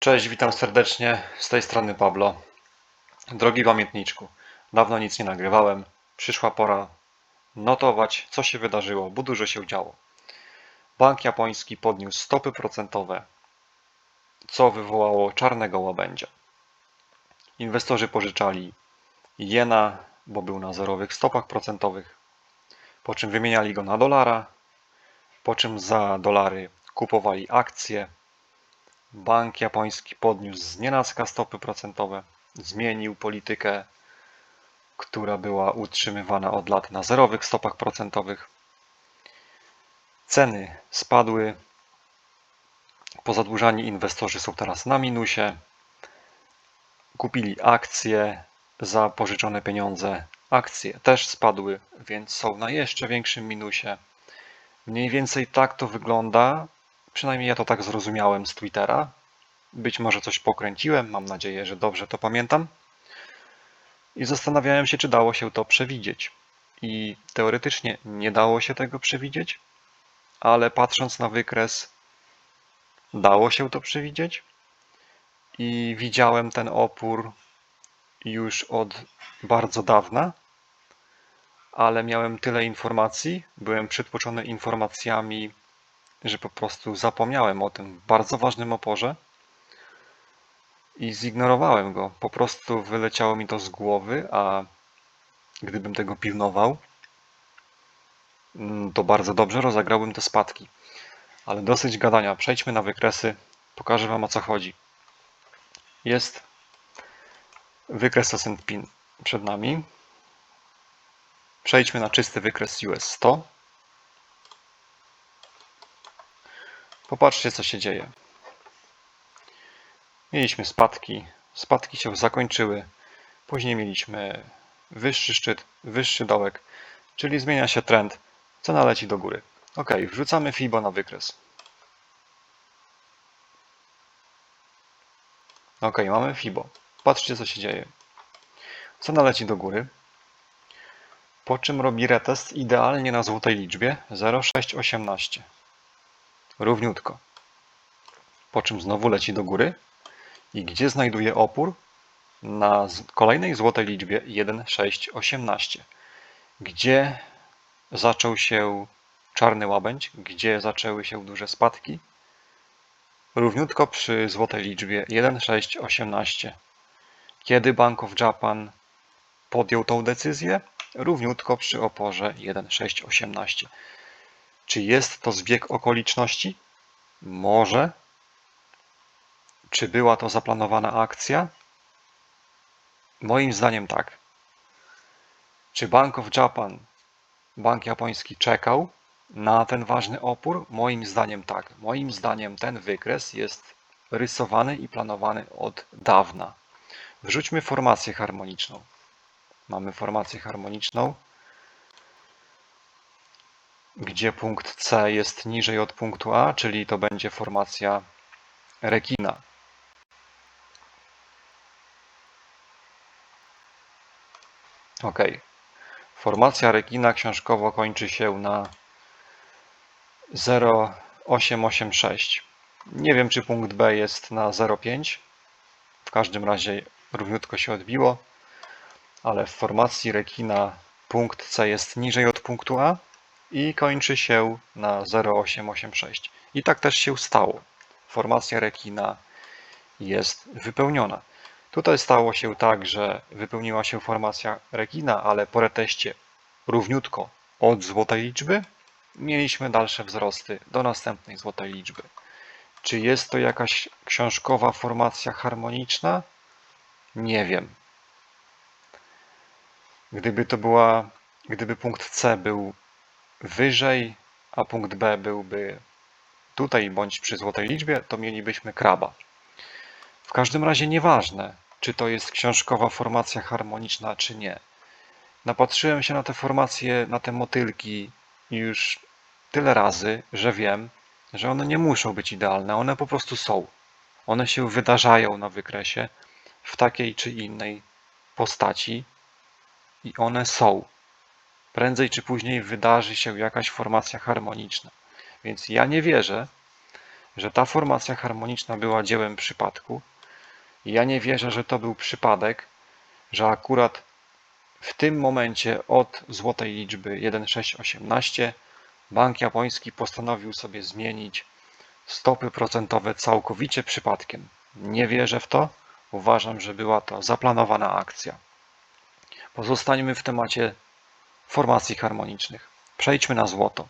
Cześć, witam serdecznie. Z tej strony Pablo. Drogi pamiętniczku, dawno nic nie nagrywałem. Przyszła pora notować, co się wydarzyło, bo dużo się działo. Bank japoński podniósł stopy procentowe, co wywołało czarnego łabędzia. Inwestorzy pożyczali jena, bo był na zerowych stopach procentowych, po czym wymieniali go na dolara, po czym za dolary kupowali akcje Bank japoński podniósł znienacka stopy procentowe, zmienił politykę, która była utrzymywana od lat na zerowych stopach procentowych. Ceny spadły. Pozadłużani inwestorzy są teraz na minusie. Kupili akcje za pożyczone pieniądze. Akcje też spadły, więc są na jeszcze większym minusie. Mniej więcej tak to wygląda Przynajmniej ja to tak zrozumiałem z Twittera. Być może coś pokręciłem, mam nadzieję, że dobrze to pamiętam. I zastanawiałem się, czy dało się to przewidzieć. I teoretycznie nie dało się tego przewidzieć, ale patrząc na wykres, dało się to przewidzieć. I widziałem ten opór już od bardzo dawna, ale miałem tyle informacji, byłem przytłoczony informacjami że po prostu zapomniałem o tym bardzo ważnym oporze i zignorowałem go. Po prostu wyleciało mi to z głowy, a gdybym tego pilnował, mm, to bardzo dobrze rozegrałbym te spadki. Ale dosyć gadania. Przejdźmy na wykresy. Pokażę Wam o co chodzi. Jest wykres S&P przed nami. Przejdźmy na czysty wykres US 100. Popatrzcie, co się dzieje. Mieliśmy spadki, spadki się zakończyły. Później mieliśmy wyższy szczyt, wyższy dołek, czyli zmienia się trend, cena leci do góry. Ok, wrzucamy FIBO na wykres. Ok, mamy FIBO. Patrzcie, co się dzieje. Cena leci do góry, po czym robi retest idealnie na złotej liczbie 0,618 równiutko. Po czym znowu leci do góry i gdzie znajduje opór? Na kolejnej złotej liczbie 1,618. Gdzie zaczął się czarny łabędź? Gdzie zaczęły się duże spadki? Równiutko przy złotej liczbie 1,618. Kiedy Bank of Japan podjął tą decyzję? Równiutko przy oporze 1,618. Czy jest to zbieg okoliczności? Może. Czy była to zaplanowana akcja? Moim zdaniem tak. Czy Bank of Japan, bank japoński, czekał na ten ważny opór? Moim zdaniem tak. Moim zdaniem ten wykres jest rysowany i planowany od dawna. Wrzućmy formację harmoniczną. Mamy formację harmoniczną gdzie punkt C jest niżej od punktu A, czyli to będzie formacja rekina. Ok. Formacja rekina książkowo kończy się na 0,886. Nie wiem, czy punkt B jest na 0,5. W każdym razie równiutko się odbiło, ale w formacji rekina punkt C jest niżej od punktu A i kończy się na 0,886. I tak też się stało. Formacja rekina jest wypełniona. Tutaj stało się tak, że wypełniła się formacja rekina, ale po reteście równiutko od złotej liczby mieliśmy dalsze wzrosty do następnej złotej liczby. Czy jest to jakaś książkowa formacja harmoniczna? Nie wiem. Gdyby to była, gdyby punkt C był wyżej, a punkt B byłby tutaj bądź przy złotej liczbie, to mielibyśmy kraba. W każdym razie nieważne, czy to jest książkowa formacja harmoniczna, czy nie. Napatrzyłem się na te formacje, na te motylki już tyle razy, że wiem, że one nie muszą być idealne, one po prostu są. One się wydarzają na wykresie w takiej czy innej postaci i one są prędzej czy później wydarzy się jakaś formacja harmoniczna. Więc ja nie wierzę, że ta formacja harmoniczna była dziełem przypadku. Ja nie wierzę, że to był przypadek, że akurat w tym momencie od złotej liczby 1,618 bank japoński postanowił sobie zmienić stopy procentowe całkowicie przypadkiem. Nie wierzę w to. Uważam, że była to zaplanowana akcja. Pozostańmy w temacie formacji harmonicznych. Przejdźmy na złoto.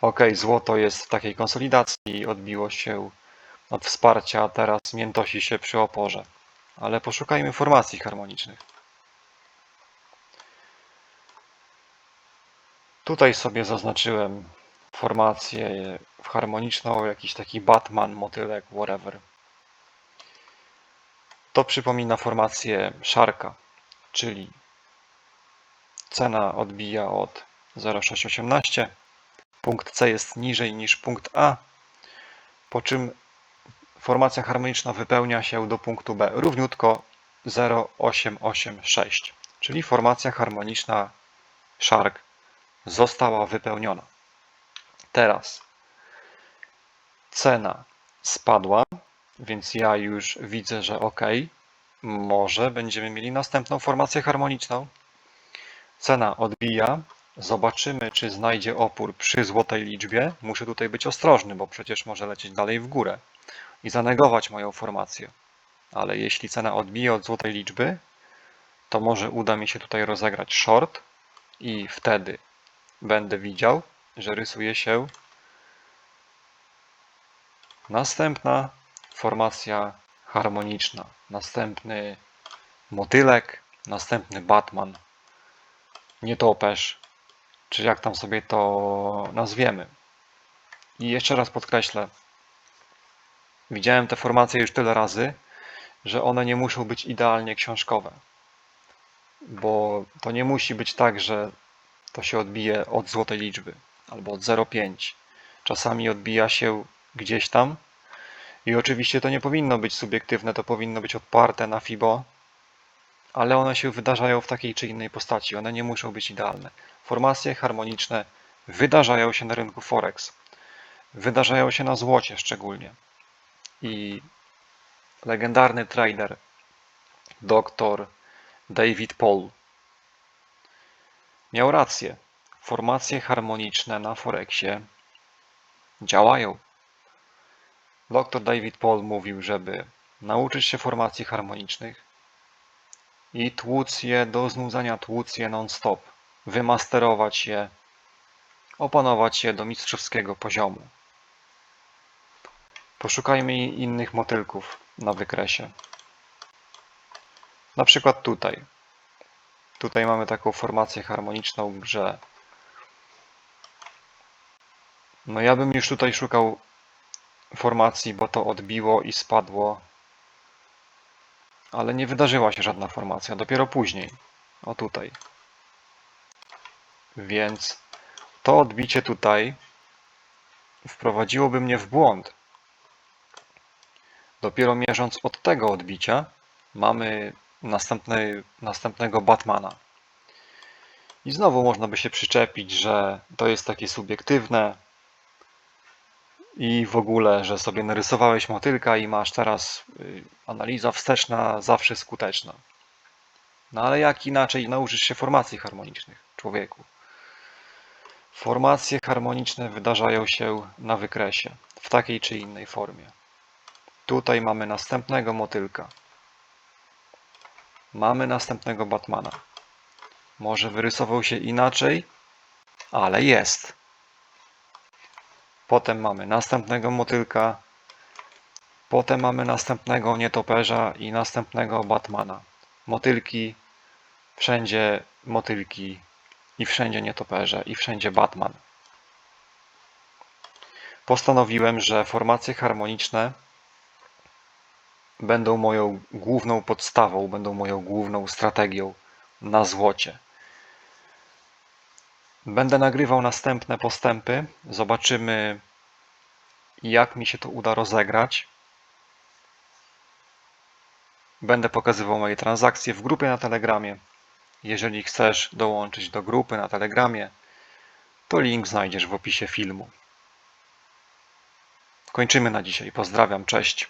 Ok, złoto jest w takiej konsolidacji, odbiło się od wsparcia, a teraz miętosi się przy oporze. Ale poszukajmy formacji harmonicznych. Tutaj sobie zaznaczyłem formację harmoniczną, jakiś taki Batman, motylek, whatever. To przypomina formację szarka, czyli cena odbija od 0,618, punkt C jest niżej niż punkt A, po czym formacja harmoniczna wypełnia się do punktu B równiutko 0,886, czyli formacja harmoniczna Shark została wypełniona. Teraz cena spadła, więc ja już widzę, że ok, może będziemy mieli następną formację harmoniczną. Cena odbija. Zobaczymy, czy znajdzie opór przy złotej liczbie. Muszę tutaj być ostrożny, bo przecież może lecieć dalej w górę i zanegować moją formację. Ale jeśli cena odbije od złotej liczby, to może uda mi się tutaj rozegrać short i wtedy będę widział, że rysuje się następna formacja harmoniczna, następny motylek, następny Batman, nietoperz, czy jak tam sobie to nazwiemy. I jeszcze raz podkreślę, widziałem te formacje już tyle razy, że one nie muszą być idealnie książkowe. Bo to nie musi być tak, że to się odbije od złotej liczby albo od 0,5. Czasami odbija się gdzieś tam. I oczywiście to nie powinno być subiektywne, to powinno być odparte na FIBO, ale one się wydarzają w takiej czy innej postaci. One nie muszą być idealne. Formacje harmoniczne wydarzają się na rynku Forex. Wydarzają się na złocie szczególnie. I legendarny trader dr David Paul miał rację. Formacje harmoniczne na Forexie działają. Dr David Paul mówił, żeby nauczyć się formacji harmonicznych i tłuc je do znudzenia, tłuc je non-stop, wymasterować je, opanować je do mistrzowskiego poziomu. Poszukajmy innych motylków na wykresie. Na przykład tutaj. Tutaj mamy taką formację harmoniczną grze. No ja bym już tutaj szukał formacji, bo to odbiło i spadło. Ale nie wydarzyła się żadna formacja, dopiero później. O tutaj. Więc to odbicie tutaj wprowadziłoby mnie w błąd. Dopiero mierząc od tego odbicia mamy następny, następnego Batmana. I znowu można by się przyczepić, że to jest takie subiektywne i w ogóle, że sobie narysowałeś motylka i masz teraz y, analiza wsteczna zawsze skuteczna. No ale jak inaczej nauczysz się formacji harmonicznych, człowieku? Formacje harmoniczne wydarzają się na wykresie, w takiej czy innej formie. Tutaj mamy następnego motylka. Mamy następnego Batmana. Może wyrysował się inaczej, ale jest. Potem mamy następnego motylka. Potem mamy następnego nietoperza i następnego Batmana. Motylki, wszędzie motylki i wszędzie nietoperze i wszędzie Batman. Postanowiłem, że formacje harmoniczne będą moją główną podstawą, będą moją główną strategią na złocie. Będę nagrywał następne postępy. Zobaczymy, jak mi się to uda rozegrać. Będę pokazywał moje transakcje w grupie na Telegramie. Jeżeli chcesz dołączyć do grupy na Telegramie, to link znajdziesz w opisie filmu. Kończymy na dzisiaj. Pozdrawiam, cześć.